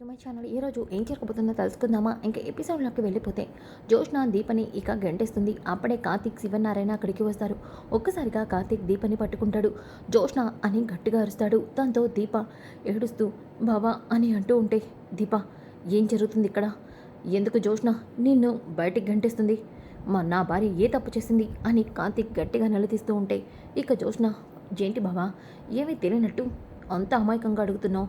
To my channel ఈరోజు ఏం జరగబోతుందో తెలుసుకుందామా? ఇంకా ఎపిసోడ్లోకి వెళ్ళిపోతే జోష్న దీపని ఇక గంటేస్తుంది. అప్పుడే కార్తీక్ శివనారాయణ అక్కడికి వస్తారు. ఒక్కసారిగా కార్తీక్ దీపని పట్టుకుంటాడు. జోష్న అని గట్టిగా అరుస్తాడు. దాంతో దీప ఏడుస్తూ బావా అని అంటూ ఉంటే దీప ఏం జరుగుతుంది ఇక్కడ? ఎందుకు జోష్న నిన్ను బయటికి గంటేస్తుంది? మా నా భార్య ఏ తప్పు చేసింది? అని కార్తీక్ గట్టిగా నిలదీస్తూ ఉంటే ఇక జోష్న ఏంటి బావా? ఏమీ తెలియనట్టు అంత అమాయకంగా అడుగుతున్నావు?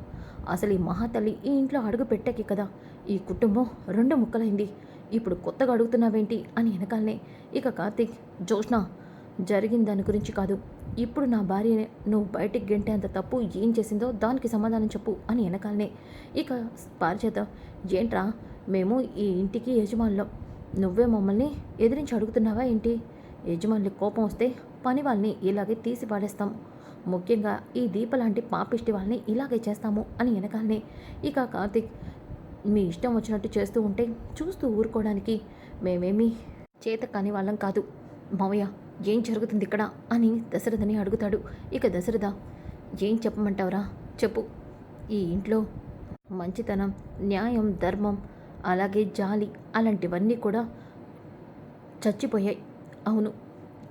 అసలు ఈ మహాతల్లి ఈ ఇంట్లో అడుగు పెట్టాకే కదా. ఈ కుటుంబం రెండు ముక్కలైంది. ఇప్పుడు కొత్తగా అడుగుతున్నావేంటి అని వెనకాలనే. ఇక కార్తీక్ జోష్ణ జరిగిన దాని గురించి కాదు. ఇప్పుడు నా భార్య నువ్వు బయటికి గెంటే అంత తప్పు ఏం చేసిందో దానికి సమాధానం చెప్పు అని వెనకాలనే. ఇక పారిచేత ఏంట్రా మేము ఈ ఇంటికి యజమానులం. నువ్వే మమ్మల్ని ఎదిరించి అడుగుతున్నావా ఏంటి? యజమానులకి కోపం వస్తే పని వాళ్ళని ఇలాగే తీసి పాడేస్తాం. ముఖ్యంగా ఈ దీప లాంటి పాపిష్టి వాళ్ళని ఇలాగే చేస్తాము అని వెనకాలనే ఇక కార్తిక్ మీ ఇష్టం వచ్చినట్టు చేస్తూ ఉంటే చూస్తూ ఊరుకోవడానికి మేమేమీ చేత కాని వాళ్ళం కాదు. మావయ్య ఏం జరుగుతుంది ఇక్కడ? అని దశరథని అడుగుతాడు. ఇక దశరథ ఏం చెప్పమంటావురా? చెప్పు. ఈ ఇంట్లో మంచితనం న్యాయం ధర్మం అలాగే జాలి అలాంటివన్నీ కూడా చచ్చిపోయాయి. అవును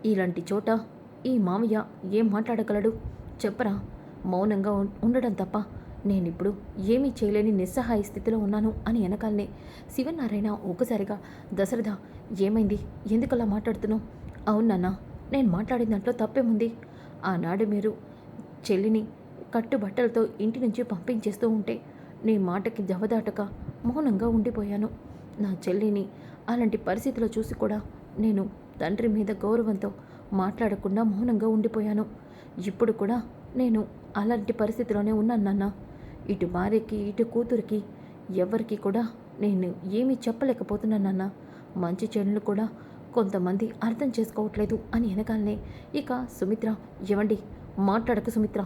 ఇలాంటి చోట ఈ మామయ్య ఏం మాట్లాడగలడు? చెప్పరా. మౌనంగా ఉండడం తప్ప నేనిప్పుడు ఏమీ చేయలేని నిస్సహాయ స్థితిలో ఉన్నాను అని వెనకాలనే శివనారాయణ ఒక్కసారిగా దశరథ ఏమైంది? ఎందుకలా మాట్లాడుతున్నావు? అవునన్నా నేను మాట్లాడిన దాంట్లో తప్పేముంది? ఆనాడు మీరు చెల్లిని కట్టుబట్టలతో ఇంటి నుంచి పంపించేస్తూ ఉంటే నీ మాటకి జవదాటక మౌనంగా ఉండిపోయాను. నా చెల్లిని అలాంటి పరిస్థితిలో చూసి కూడా నేను తండ్రి మీద గౌరవంతో మాట్లాడకుండా మౌనంగా ఉండిపోయాను. ఇప్పుడు కూడా నేను అలాంటి పరిస్థితిలోనే ఉన్నాను నాన్న. ఇటు భార్యకి ఇటు కూతురికి ఎవరికి కూడా నేను ఏమీ చెప్పలేకపోతున్నాను నాన్న. మంచి చెడులు కూడా కొంతమంది అర్థం చేసుకోవట్లేదు అని వెనకాలనే ఇక సుమిత్ర ఏమండి మాట్లాడక సుమిత్ర.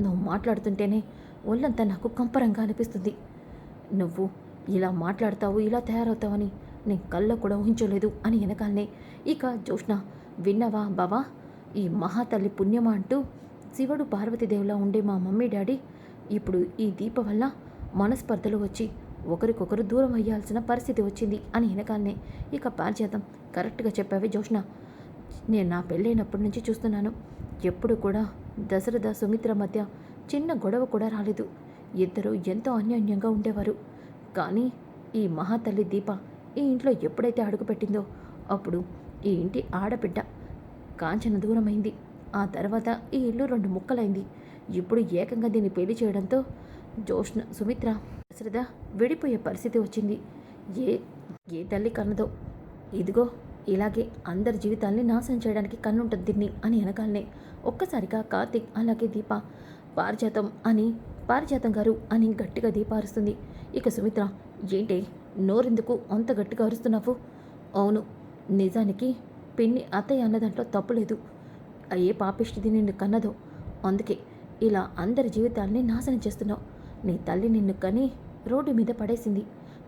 నువ్వు మాట్లాడుతుంటేనే ఒళ్ళంతా నాకు కంపరంగా అనిపిస్తుంది. నువ్వు ఇలా మాట్లాడతావు ఇలా తయారవుతావని నేను కళ్ళ కూడా ఊహించలేదు అని వెనకాలనే ఇక జోష్ణ విన్నవా బావా? ఈ మహాతల్లి పుణ్యమా అంటూ శివుడు పార్వతీదేవిలా ఉండే మా మమ్మీ డాడీ ఇప్పుడు ఈ దీప వల్ల మనస్పర్ధలు వచ్చి ఒకరికొకరు దూరం అయ్యాల్సిన పరిస్థితి వచ్చింది అని వెనకాలనే ఇక పారిజాతం కరెక్ట్గా చెప్పావే జోష్ణ నేను నా పెళ్ళైనప్పటి నుంచి చూస్తున్నాను. ఎప్పుడు కూడా దశరథ సుమిత్ర మధ్య చిన్న గొడవ కూడా రాలేదు. ఇద్దరు ఎంతో అన్యోన్యంగా ఉండేవారు. కానీ ఈ మహాతల్లి దీప ఈ ఇంట్లో ఎప్పుడైతే అడుగుపెట్టిందో అప్పుడు ఈ ఇంటి ఆడబిడ్డ. కాంచన దూరమైంది. ఆ తర్వాత ఈ ఇల్లు రెండు ముక్కలైంది. ఇప్పుడు ఏకంగా దీన్ని పెళ్ళి చేయడంతో జోష్ణ సుమిత్ర దశరథ విడిపోయే పరిస్థితి వచ్చింది. ఏ ఏ తల్లి కన్నదో? ఇదిగో ఇలాగే అందరి జీవితాల్ని నాశనం చేయడానికి కన్నుంటుంది దీన్ని అని అనగానే ఒక్కసారిగా కార్తీక్ అలాగే దీప పారిజాతం అని పారిజాతం గారు అని గట్టిగా దీపారుస్తుంది ఇక సుమిత్ర ఏంటి నోరెందుకు అంత గట్టిగా అరుస్తున్నావు? అవును నిజానికి పిన్ని అత్తయ్య అన్న దాంట్లో తప్పులేదు ఏ పాపిష్టిది నిన్ను కన్నదో. అందుకే ఇలా అందరి జీవితాల్ని నాశనం చేస్తున్నావు. నీ తల్లి నిన్ను కని రోడ్డు మీద పడేసింది.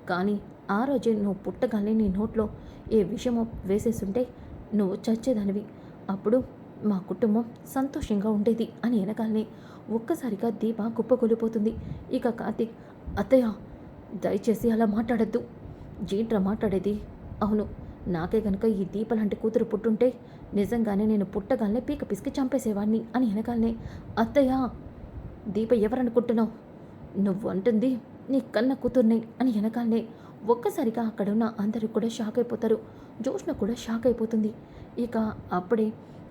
కానీ ఆ రోజే నువ్వు పుట్టగానే నీ నోట్లో ఏ విషమో వేసేస్తుంటే నువ్వు చచ్చేదానివి. అప్పుడు మా కుటుంబం సంతోషంగా ఉండేది అని వెనకాలనే ఒక్కసారిగా దీప కుప్పకూలిపోతుంది. ఇక కార్తీక్ అత్తయ్య దయచేసి అలా మాట్లాడద్దు. జీంట్రా మాట్లాడేది. అవును నాకే గనుక ఈ దీపలాంటి కూతురు పుట్టుంటే నిజంగానే నేను పుట్టగానే పీక పిసికి చంపేసేవాడిని అని వెనకాలనే అత్తయ్య దీప ఎవరనుకుంటున్నావు? నువ్వు అంటుంది నీ కన్న కూతుర్నే అని వెనకాలనే ఒక్కసారిగా అక్కడున్న అందరూ కూడా షాక్ అయిపోతారు జోష్న కూడా షాక్ అయిపోతుంది ఇక అప్పుడే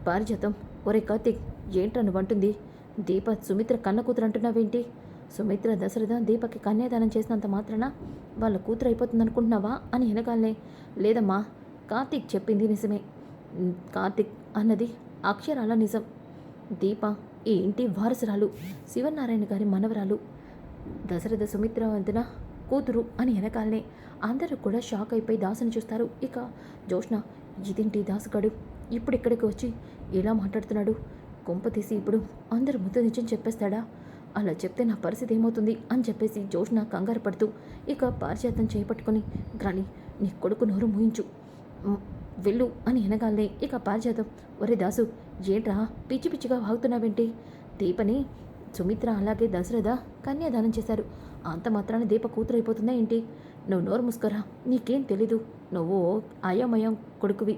పారిజాతం ఒరే కార్తిక్ ఏంట్రా నువ్వంటుంది? దీప సుమిత్ర కన్న కూతురు అంటున్నావేంటి సుమిత్ర దశరథ దీపకి కన్యాదానం చేసినంత మాత్రాన వాళ్ళ కూతురు అయిపోతుంది అనుకుంటున్నావా అని వెనకాలనే లేదమ్మా కార్తీక్ చెప్పింది నిజమే. కార్తిక్ కార్తీక్ అన్నది అక్షరాల నిజం. దీప ఈ ఇంటి వారసురాలు శివనారాయణ గారి మనవరాలు. దశరథ సుమిత్ర వంతున కూతురు అని వెనకాలనే అందరూ కూడా షాక్ అయిపోయి దాసుని చూస్తారు. ఇక జోష్ణ ఇదేంటి దాసుగాడు? ఇప్పుడు ఇక్కడికి వచ్చి ఇలా మాట్లాడుతున్నాడు? కొంప తీసి ఇప్పుడు అందరూ ముద్ద నిజం చెప్పేస్తాడా? అలా చెప్తే నా పరిస్థితి ఏమవుతుంది? అని చెప్పేసి జోష్ణ కంగారు పడుతూ ఇక పారిజాతం చేపట్టుకొని గ్రాని నీ కొడుకు నోరు మూయించు. వెళ్ళు అని అనగాలే. ఇక పారిజాతం. ఒరే దాసు ఏంట్రా పిచ్చి పిచ్చిగా వాగుతున్నావేంటి? దీపని సుమిత్ర అలాగే దశరథ కన్యాదానం చేశారు. అంత మాత్రాన దీప కూతురు ఏంటి? నువ్వు నోరు ముస్కరా? నీకేం తెలీదు. నువ్వు అయోమయం కొడుకువి.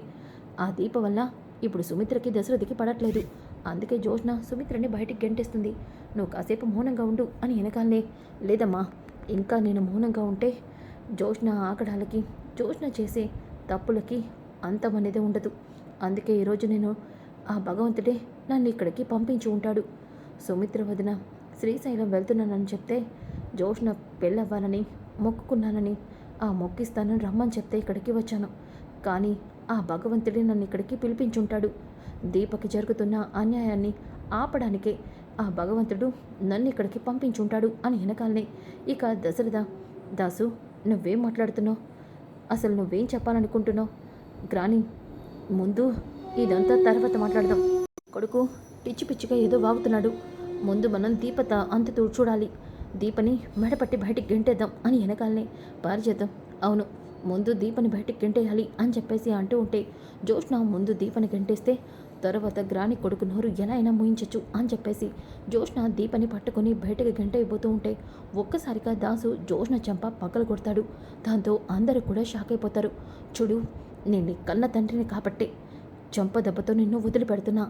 ఆ దీప వల్ల ఇప్పుడు సుమిత్రకి దశరథికి పడట్లేదు. అందుకే జోష్న సుమిత్రని బయటికి గెంటేస్తుంది. నువ్వు కాసేపు మౌనంగా ఉండు అని వెనకాలనే లేదమ్మా ఇంకా నేను మౌనంగా ఉంటే జోష్న ఆకడాలకి జోష్న చేసే తప్పులకి అంతం అనేది ఉండదు. అందుకే ఈరోజు నేను ఆ భగవంతుడే నన్ను ఇక్కడికి పంపించి ఉంటాడు. సుమిత్ర వదిన శ్రీశైలం వెళ్తున్నానని చెప్తే జోష్న పెళ్ళవ్వాలని మొక్కుకున్నానని ఆ మొక్కిస్తానని రమ్మని చెప్తే ఇక్కడికి వచ్చాను. కానీ ఆ భగవంతుడే నన్ను ఇక్కడికి పిలిపించుంటాడు. దీపకి జరుగుతున్న అన్యాయాన్ని ఆపడానికే ఆ భగవంతుడు నన్ను ఇక్కడికి పంపించుంటాడు అని వెనకాలనే. ఇక దశరథ దాసు నువ్వేం మాట్లాడుతున్నావు? అసలు నువ్వేం చెప్పాలనుకుంటున్నావు? గ్రాని ముందు ఇదంతా తర్వాత మాట్లాడదాం. కొడుకు పిచ్చి పిచ్చిగా ఏదో వాగుతున్నాడు. ముందు మనం దీపత అంత చూడాలి. దీపని మెడపట్టి బయటికి గెంటేద్దాం అని వెనకాలనే పారిచేద్దాం. అవును ముందు దీపని బయటికి గెంటేయాలి అని చెప్పేసి అంటూ ఉంటే జోష్న ముందు దీపని గెంటేస్తే తర్వాత గ్రాని కొడుకు నోరు ఎలా అయినా ముయించచ్చు అని చెప్పేసి జోష్న దీపని పట్టుకొని బయటకు గంట అయిపోతూ ఉంటే ఒక్కసారిగా దాసు జోష్న చెంప పక్కలు కొడతాడు. దాంతో అందరూ కూడా షాక్ అయిపోతారు. చూడు నేను కన్న తండ్రిని కాబట్టే చెంప దెబ్బతో నిన్ను వదిలిపెడుతున్నా.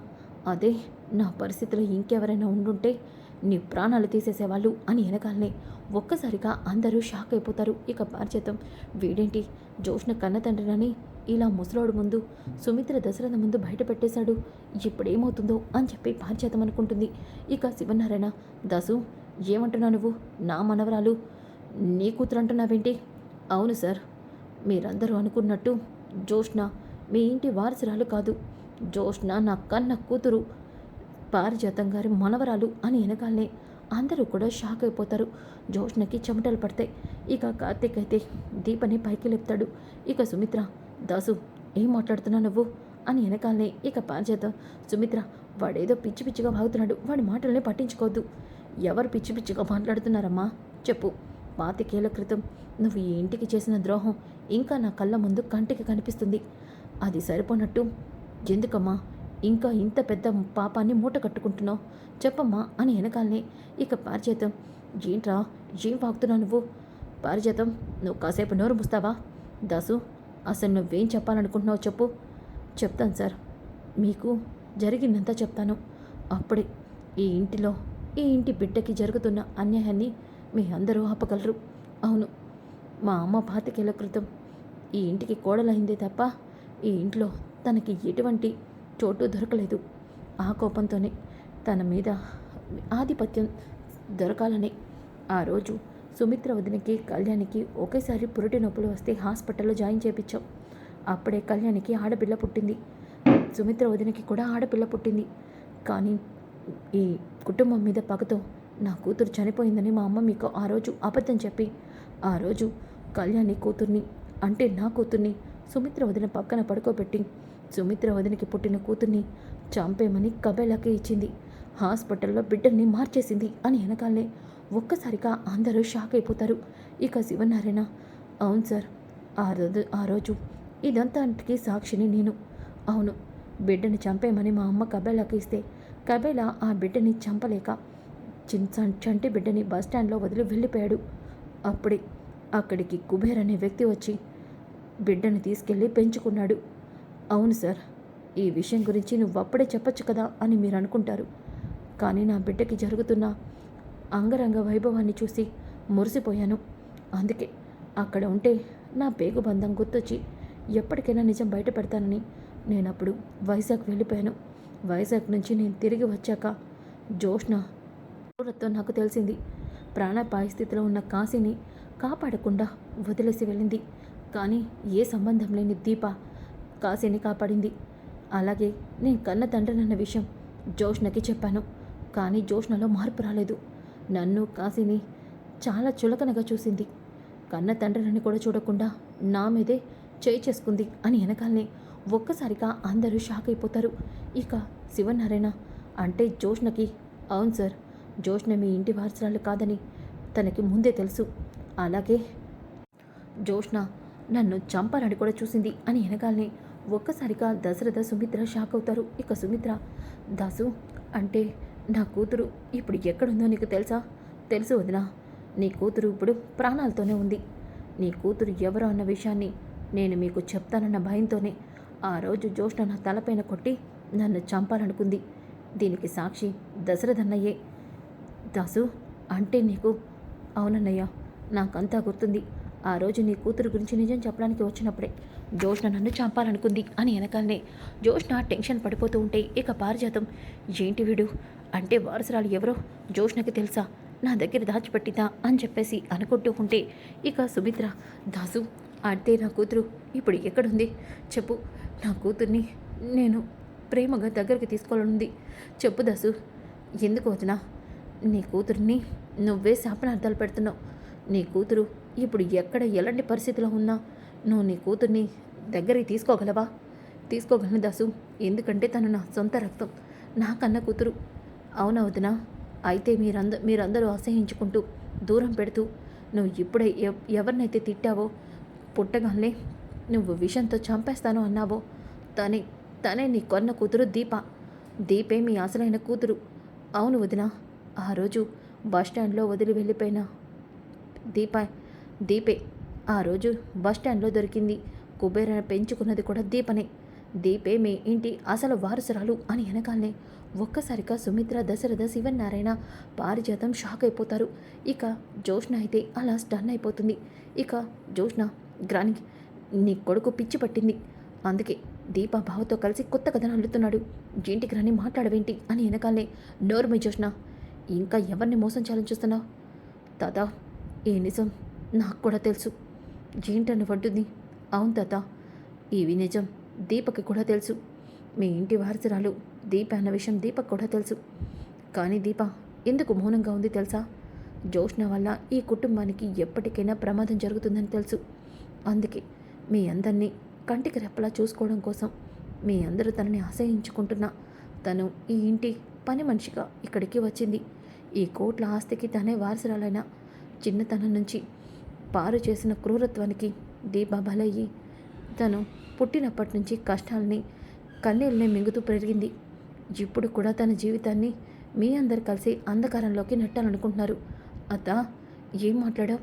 అదే నా పరిస్థితిలో ఇంకెవరైనా ఉండుంటే నీ ప్రాణాలు తీసేసేవాళ్ళు అని వెనకాలనే ఒక్కసారిగా అందరూ షాక్ అయిపోతారు. ఇక పారిచేతం వీడేంటి? జోష్న కన్న తండ్రినని ఇలా ముసలోడు ముందు సుమిత్ర దశరథ ముందు బయట పెట్టేశాడు ఇప్పుడేమవుతుందో అని చెప్పి పారిచేతం అనుకుంటుంది ఇక శివనారాయణ దాసు ఏమంటున్నావు నువ్వు? నా మనవరాలు నీ కూతురు అంటున్నావేంటి అవును సార్ మీరందరూ అనుకున్నట్టు జోష్న మీ ఇంటి వారసురాలు కాదు. జోష్న నా కన్న కూతురు పారిజాతం గారి మనవరాలు అని వెనకాలనే అందరూ కూడా షాక్ అయిపోతారు. జోష్నకి చెమటలు పడతాయి. ఇక కార్తీక్ అయితే దీపని పైకి లేపుతాడు. ఇక సుమిత్ర దాసు ఏం మాట్లాడుతున్నావు నువ్వు? అని వెనకాలనే ఇక పాంచేత సుమిత్ర వాడేదో పిచ్చి పిచ్చిగా వాగుతున్నాడు వాడి మాటల్ని పట్టించుకోవద్దు. ఎవరు పిచ్చి పిచ్చిగా మాట్లాడుతున్నారమ్మా? చెప్పు. పాతికేళ్ళ క్రితం నువ్వు ఈ ఇంటికి చేసిన ద్రోహం ఇంకా నా కళ్ళ ముందు కంటికి కనిపిస్తుంది. అది సరిపోనట్టు ఎందుకమ్మా? ఇంకా ఇంత పెద్ద పాపాన్ని మూట కట్టుకుంటున్నావు. చెప్పమ్మా అని వెనకాలనే ఇక పారిజాతం ఏంట్రా? ఏం వాగుతున్నావు నువ్వు? పారిజాతం నువ్వు కాసేపు నోరు ముస్తావా? దాసు అసలు నువ్వేం చెప్పాలనుకుంటున్నావు చెప్పు. చెప్తాను సార్. మీకు జరిగిందంతా చెప్తాను. అప్పుడే ఈ ఇంటిలో ఈ ఇంటి బిడ్డకి జరుగుతున్న అన్యాయాన్ని మీ అందరూ ఆపగలరు. అవును మా అమ్మ పాతికేళ్ళ క్రితం ఈ ఇంటికి కోడలైందే తప్ప ఈ ఇంట్లో తనకి ఎటువంటి చోటు దొరకలేదు. ఆ కోపంతోనే తన మీద ఆధిపత్యం దొరకాలని ఆ రోజు సుమిత్ర వదినకి కళ్యాణికి ఒకేసారి పురిటి నొప్పులు వస్తే హాస్పిటల్లో జాయిన్ చేయించాం అప్పుడే కళ్యాణికి ఆడపిల్ల పుట్టింది. సుమిత్ర వదినకి కూడా ఆడపిల్ల పుట్టింది. కానీ ఈ కుటుంబం మీద పగతో నా కూతురు చనిపోయిందని మా అమ్మ మీకు ఆ రోజు అబద్ధం చెప్పి ఆ రోజు కళ్యాణి కూతుర్ని అంటే నా కూతుర్ని సుమిత్ర వదిన పక్కన పడుకోబెట్టి సుమిత్ర వదినకి పుట్టిన కూతుర్ని చంపేమని కబేలాకే ఇచ్చింది. హాస్పిటల్లో బిడ్డల్ని మార్చేసింది అని వెనకాలనే ఒక్కసారిగా అందరూ షాక్ అయిపోతారు. ఇక శివనారాయణ అవును సార్ ఆ రోజు ఆ రోజు ఇదంతానికి సాక్షిని నేను. అవును బిడ్డని చంపేమని మా అమ్మ కబేలాకి ఇస్తే కబేలా ఆ బిడ్డని చంపలేక చిన్ చంటి బిడ్డని బస్టాండ్లో వదిలి వెళ్ళిపోయాడు. అప్పుడే అక్కడికి కుబేర్ అనే వ్యక్తి వచ్చి బిడ్డని తీసుకెళ్ళి పెంచుకున్నాడు. అవును సార్ ఈ విషయం గురించి నువ్వు అప్పుడే చెప్పొచ్చు కదా అని మీరు అనుకుంటారు. కానీ నా బిడ్డకి జరుగుతున్న అంగరంగ వైభవాన్ని చూసి మురిసిపోయాను. అందుకే అక్కడ ఉంటే నా పేగు బంధం గుర్తొచ్చి ఎప్పటికైనా నిజం బయటపెడతానని నేనప్పుడు నేను అప్పుడు వైజాగ్ వెళ్ళిపోయాను. వైజాగ్ నుంచి నేను తిరిగి వచ్చాక జోష్న క్రూరత్వం నాకు తెలిసింది. ప్రాణాపాయ స్థితిలో ఉన్న కాశీని కాపాడకుండా వదిలేసి వెళ్ళింది. కానీ ఏ సంబంధం లేని దీప కాశీని కాపాడింది. అలాగే నేను కన్న తండ్రినన్న విషయం జోష్నకి చెప్పాను. కానీ జోష్నలో మార్పు రాలేదు. నన్ను కాశీని చాలా చులకనగా చూసింది. కన్న తండ్రిని కూడా చూడకుండా నా మీదే చేయి చేసుకుంది అని వెనకాలనే ఒక్కసారిగా అందరూ షాక్ అయిపోతారు. ఇక శివనారాయణ అంటే జోష్నకి అవును సార్ జోష్న మీ ఇంటి వారసురాలు కాదని తనకి ముందే తెలుసు. అలాగే జోష్న నన్ను చంపాలని కూడా చూసింది అని వెనకాలనే ఒక్కసారిగా దశరథ సుమిత్ర షాక్ అవుతారు. ఇక సుమిత్ర దాసు అంటే నా కూతురు ఇప్పుడు ఎక్కడుందో నీకు తెలుసా? తెలుసు వదినా. నీ కూతురు ఇప్పుడు ప్రాణాలతోనే ఉంది. నీ కూతురు ఎవరు అన్న విషయాన్ని నేను మీకు చెప్తానన్న భయంతోనే ఆ రోజు జ్యోష్ణ నా తలపైన కొట్టి నన్ను చంపాలనుకుంది. దీనికి సాక్షి దశరథన్నయ్యే. దాసు అంటే నీకు? అవునన్నయ్య నాకంతా గుర్తుంది. ఆ రోజు నీ కూతురు గురించి నిజం చెప్పడానికి వచ్చినప్పుడే జ్యోష్ణ నన్ను చంపాలనుకుంది అని వెనకాలనే జోష్న టెన్షన్ పడిపోతూ ఉంటే ఇక పారిజాతం. ఏంటి వీడు? అంటే వారసురాలు ఎవరో? జోష్నకి తెలుసా? నా దగ్గర దాచిపెట్టిందా అని చెప్పేసి అనుకుంటూ ఉంటే ఇక సుమిత్ర దాసు అంటే నా కూతురు ఇప్పుడు ఎక్కడుంది? చెప్పు నా కూతుర్ని నేను ప్రేమగా దగ్గరికి తీసుకోవాలనుంది. చెప్పు దాసు ఎందుకు వదినా? నీ కూతుర్ని నువ్వే శాపనార్థాలు పెడుతున్నావు. నీ కూతురు ఇప్పుడు ఎక్కడ ఎలాంటి పరిస్థితిలో ఉన్నా నువ్వు నీ కూతుర్ని దగ్గరికి తీసుకోగలవా? తీసుకోగలను దాసు ఎందుకంటే తను నా సొంత రక్తం నా కన్న కూతురు. అవునా వదినా. అయితే మీరంద మీరందరూ అసహించుకుంటూ దూరం పెడుతూ నువ్వు ఇప్పుడే ఎవరినైతే తిట్టావో పుట్టగానే నువ్వు విషంతో చంపేస్తాను అన్నావో తనే తనే నీ కొన్న కూతురు దీప. దీపే మీ అసలైన కూతురు. అవును వదినా. ఆ రోజు బస్టాండ్లో వదిలి వెళ్ళిపోయిన దీప దీపే ఆ రోజు బస్టాండ్లో దొరికింది. కుబేర పెంచుకున్నది కూడా దీపనే. దీపే మీ ఇంటి అసలు వారసురాలు అని వెనకాలనే ఒక్కసారిగా సుమిత్ర దశరథ శివనారాయణ పారిజాతం షాక్ అయిపోతారు. ఇక జోష్ణ అయితే అలా స్టన్ అయిపోతుంది. ఇక జోష్ణ గ్రాని నీ కొడుకు పిచ్చి పట్టింది. అందుకే దీప బావతో కలిసి కొత్త కథను అల్లుతున్నాడు ఏంటికి రాని మాట్లాడవేంటి అని వెనకాలనే నోర్మై జోష్న ఇంకా ఎవరిని మోసం చేయాలని చూస్తున్నావు తాత ఏ నిజం? నాకు కూడా తెలుసు. ఏంటని పడ్డుంది అవును తాత ఇవి నిజం. దీపకి కూడా తెలుసు. మీ ఇంటి వారసురాలు దీప అన్న విషయం దీపక్ కూడా తెలుసు. కానీ దీప ఎందుకు మౌనంగా ఉంది తెలుసా? జోష్ణ వల్ల ఈ కుటుంబానికి ఎప్పటికైనా ప్రమాదం జరుగుతుందని తెలుసు. అందుకే మీ అందరినీ కంటికి రెప్పలా చూసుకోవడం కోసం మీ అందరూ తనని ఆశ్రయించుకుంటున్నా తను ఈ ఇంటి పని మనిషిగా ఇక్కడికి వచ్చింది. ఈ కోట్ల ఆస్తికి తనే వారసురాలైన చిన్నతనం నుంచి పారు చేసిన క్రూరత్వానికి దీప బలయ్యి తను పుట్టినప్పటి నుంచి కష్టాలని కన్నీళ్ళని మింగుతూ పెరిగింది. ఇప్పుడు కూడా తన జీవితాన్ని మీ అందరు కలిసి అంధకారంలోకి నెట్టాలనుకుంటున్నారు. అత్త ఏం మాట్లాడావు?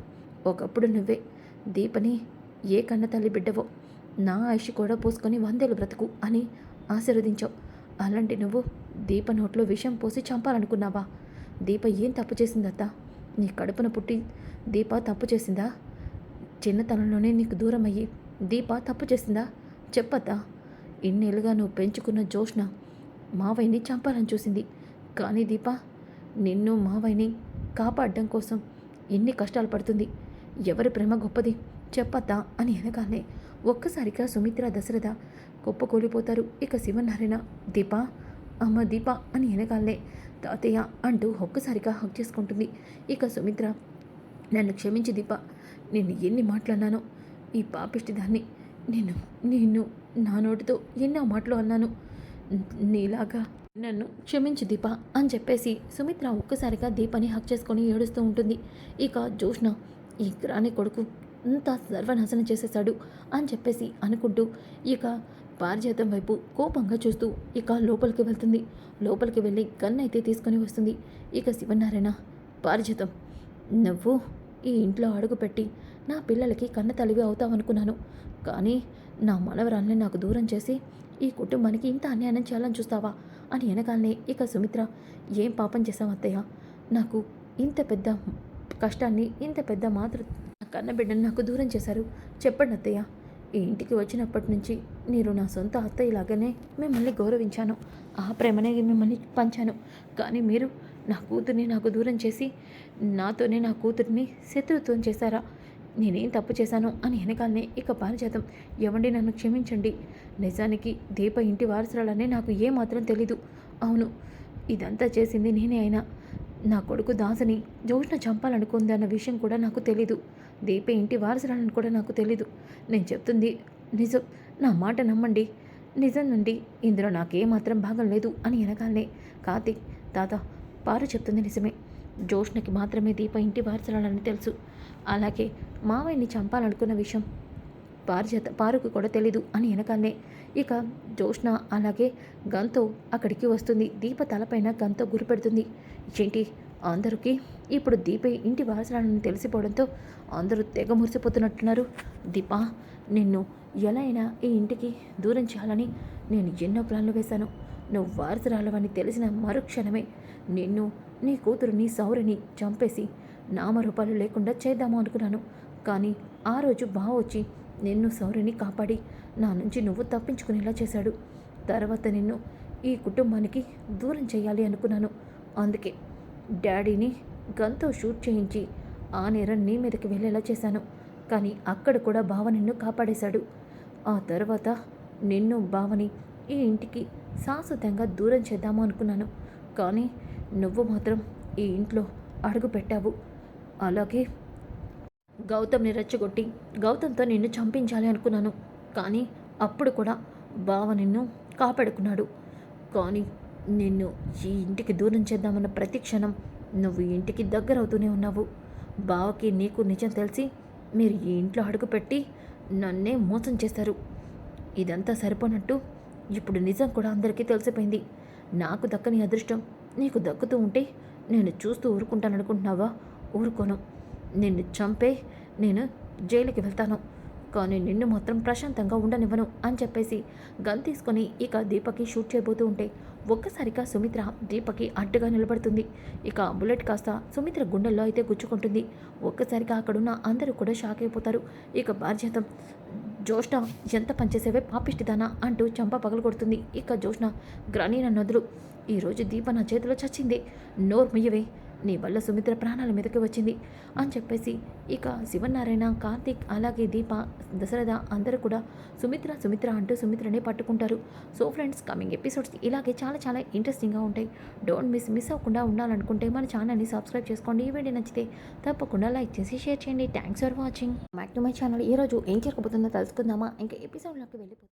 ఒకప్పుడు నువ్వే. దీపని ఏ కన్న తల్లి బిడ్డవో నా ఆయుష్ కూడా పోసుకొని వందేలు బ్రతుకు అని ఆశీర్వదించావు. అలాంటి నువ్వు దీప నోట్లో విషం పోసి చంపాలనుకున్నావా? దీప ఏం తప్పు చేసిందత్త? నీ కడుపున పుట్టి దీప తప్పు చేసిందా? చిన్నతనంలోనే నీకు దూరం అయ్యి దీప తప్పు చేసిందా? చెప్పత్తా. ఇన్నేళ్ళుగా నువ్వు పెంచుకున్న జోష్న మావయ్యని చంపాలని చూసింది. కానీ దీప నిన్ను మావయ్యని కాపాడడం కోసం ఎన్ని కష్టాలు పడుతుంది. ఎవరి ప్రేమ గొప్పది చెప్పద్దా అని వెనకాలనే ఒక్కసారిగా సుమిత్ర దశరథ గొప్ప కూలిపోతారు. ఇక శివనారాయణ దీప అమ్మ దీప అని వెనకాలనే తాతయ్య అంటూ ఒక్కసారిగా హక్ చేసుకుంటుంది. ఇక సుమిత్ర నన్ను క్షమించి దీప నేను ఎన్ని మాట్లాడినానో. ఈ పాపిష్టి దాన్ని నేను నేను నా నోటితో ఎన్నో మాటలు అన్నాను. నీలాగా నన్ను క్షమించు దీప అని చెప్పేసి సుమిత్ర ఒక్కసారిగా దీపని హక్ చేసుకొని ఏడుస్తూ ఉంటుంది. ఇక జోష్న ఈ గ్రాని కొడుకు అంతా సర్వనాశనం చేసేశాడు అని చెప్పేసి అనుకుంటూ ఇక పారిజాతం వైపు కోపంగా చూస్తూ ఇక లోపలికి వెళ్తుంది. లోపలికి వెళ్ళి గన్ అయితే తీసుకొని వస్తుంది. ఇక శివనారాయణ పారిజాతం నువ్వు ఈ ఇంట్లో అడుగుపెట్టి నా పిల్లలకి కన్న తలివి అవుతావనుకున్నాను. కానీ నా మనవరాల్ని నాకు దూరం చేసి ఈ కుటుంబానికి ఇంత అన్యాయం చేయాలని చూస్తావా? అని వెనకాలనే ఇక సుమిత్ర ఏం పాపం చేశావు అత్తయ్య? నాకు ఇంత పెద్ద కష్టాన్ని ఇంత పెద్ద మాతృ నా కన్న బిడ్డను నాకు దూరం చేశారు. చెప్పండి అత్తయ్య. ఈ ఇంటికి వచ్చినప్పటి నుంచి మీరు నా సొంత అత్తయ్యలాగానే మిమ్మల్ని గౌరవించాను. ఆ ప్రేమనే మిమ్మల్ని పంచాను. కానీ మీరు నా కూతుర్ని నాకు దూరం చేసి నాతోనే నా కూతుర్ని శత్రుత్వం చేశారా? నేనేం తప్పు చేశాను అని వెనకాలనే ఇక పారిజాతం ఎవండి నన్ను క్షమించండి. నిజానికి దీప ఇంటి వారసురాలనే నాకు ఏమాత్రం తెలీదు. అవును ఇదంతా చేసింది నేనే అయినా. నా కొడుకు దాసని జోష్న చంపాలనుకుంది అన్న విషయం కూడా నాకు తెలీదు. దీప ఇంటి వారసురాలని కూడా నాకు తెలీదు. నేను చెప్తుంది నిజం నా మాట నమ్మండి. నిజం నుండి ఇందులో నాకేమాత్రం భాగం లేదు అని వెనకాలనే. కార్తీక్ తాత పారు చెప్తుంది నిజమే. జోష్ణకి మాత్రమే దీప ఇంటి వారసురాలని తెలుసు. అలాగే మావయ్యని చంపాలనుకున్న విషయం పారిజాత పారుకు కూడా తెలీదు అని వెనకాలనే ఇక జోష్ణ అలాగే గంతో అక్కడికి వస్తుంది. దీప తలపైన గంతో గురిపెడుతుంది ఏంటి? అందరికీ ఇప్పుడు దీపే ఇంటి వారసురాలని తెలిసిపోవడంతో అందరూ తెగ మురిసిపోతున్నట్టున్నారు. దీప నిన్ను ఎలా అయినా ఈ ఇంటికి దూరం చేయాలని నేను ఎన్నో ప్లాన్లు వేశాను. నువ్వు వారసురాలవని తెలిసిన మరుక్షణమే నిన్ను నీ కూతురుని సౌరిని చంపేసి నామరూపాలు లేకుండా చేద్దాము అనుకున్నాను. కానీ ఆ రోజు బావ వచ్చి నిన్ను సౌరిని కాపాడి నా నుంచి నువ్వు తప్పించుకునేలా చేశాడు. తర్వాత నిన్ను ఈ కుటుంబానికి దూరం చేయాలి అనుకున్నాను. అందుకే డాడీని గన్తో షూట్ చేయించి ఆ నేరం నీ మీదకి వెళ్ళేలా చేశాను. కానీ అక్కడ కూడా బావ నిన్ను కాపాడేశాడు. ఆ తర్వాత నిన్ను బావని ఈ ఇంటికి శాశ్వతంగా దూరం చేద్దాము అనుకున్నాను. కానీ నువ్వు మాత్రం ఈ ఇంట్లో అడుగు పెట్టావు. అలాగే గౌతమ్ని రెచ్చగొట్టి గౌతమ్తో నిన్ను చంపించాలి అనుకున్నాను. కానీ అప్పుడు కూడా బావ నిన్ను కాపాడుకున్నాడు. కానీ నిన్ను ఈ ఇంటికి దూరం చేద్దామన్న ప్రతి క్షణం నువ్వు ఇంటికి దగ్గర అవుతూనే ఉన్నావు. బావకి నీకు నిజం తెలిసి మీరు ఈ ఇంట్లో అడుగుపెట్టి నన్నే మోసం చేశారు ఇదంతా సరిపోనట్టు ఇప్పుడు నిజం కూడా అందరికీ తెలిసిపోయింది. నాకు దక్కని అదృష్టం. నీకు దక్కుతూ ఉంటే నేను చూస్తూ ఊరుకుంటాననుకుంటున్నావా? ఊరుకోను. నిన్ను చంపే నేను జైలుకి వెళ్తాను. కానీ నిన్ను మాత్రం ప్రశాంతంగా ఉండనివ్వను అని చెప్పేసి గన్ తీసుకొని ఇక దీపకి షూట్ చేయబోతూ ఉంటే ఒక్కసారిగా సుమిత్ర దీపకి అడ్డుగా నిలబడుతుంది. ఇక బుల్లెట్ కాస్త సుమిత్ర గుండెల్లో అయితే గుచ్చుకుంటుంది. ఒక్కసారిగా అక్కడున్న అందరూ కూడా షాక్ అయిపోతారు. ఇక బాధ్యతం జోష్ణ ఎంత పనిచేసేవే పాపిష్టిదానా అంటూ చంప పగలగొడుతుంది. ఇక జ్యోష్ణ గ్రానీన నదులు ఈరోజు దీప నా చేతిలో చచ్చింది. నోర్మయ్యవే నీ వల్ల సుమిత్ర ప్రాణాల మీదకి వచ్చింది అని చెప్పేసి ఇక శివనారాయణ కార్తీక్ అలాగే దీప దశరథ అందరూ కూడా సుమిత్ర సుమిత్ర అంటూ సుమిత్రనే పట్టుకుంటారు. సో ఫ్రెండ్స్ కమింగ్ ఎపిసోడ్స్ ఇలాగే చాలా చాలా ఇంట్రెస్టింగ్గా ఉంటాయి. డోంట్ మిస్ మిస్ అవ్వకుండా ఉండాలనుకుంటే మన ఛానల్ని సబ్స్క్రైబ్ చేసుకోండి. ఈ వీడియో నచ్చితే తప్పకుండా లైక్ చేసి షేర్ చేయండి. Thanks for watching back to my channel ఈరోజు ఏం జరగబోతుందో తెలుసుకుందామా? ఇంకా ఎపిసోడ్లోకి వెళ్ళిపోతుంది